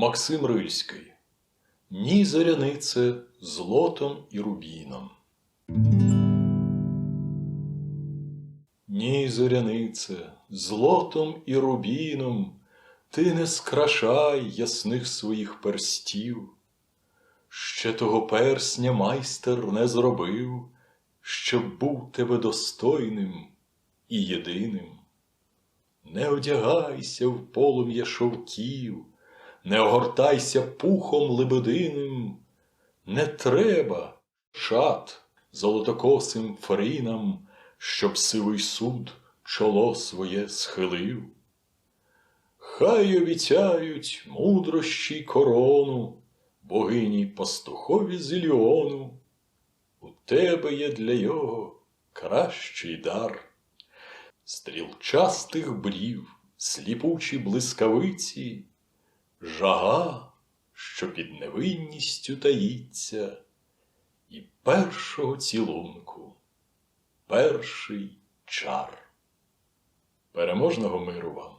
Максим Рильський. Ні зорянице злотом і рубіном. Ні, зорянице, злотом і рубіном ти не скрашай ясних своїх перстів. Ще того персня майстер не зробив, щоб був тебе достойним і єдиним. Не одягайся в полум'я шовків, не огортайся пухом лебединим, не треба шат золотокосим фаринам, щоб сивий суд чоло своє схилив. Хай обіцяють мудрощі корону, богині пастухові з Іліону. У тебе є для його кращий дар. Стрілчастих брів, сліпучі блискавиці, жага, що під невинністю таїться, і першого цілунку, перший чар. Переможного миру вам!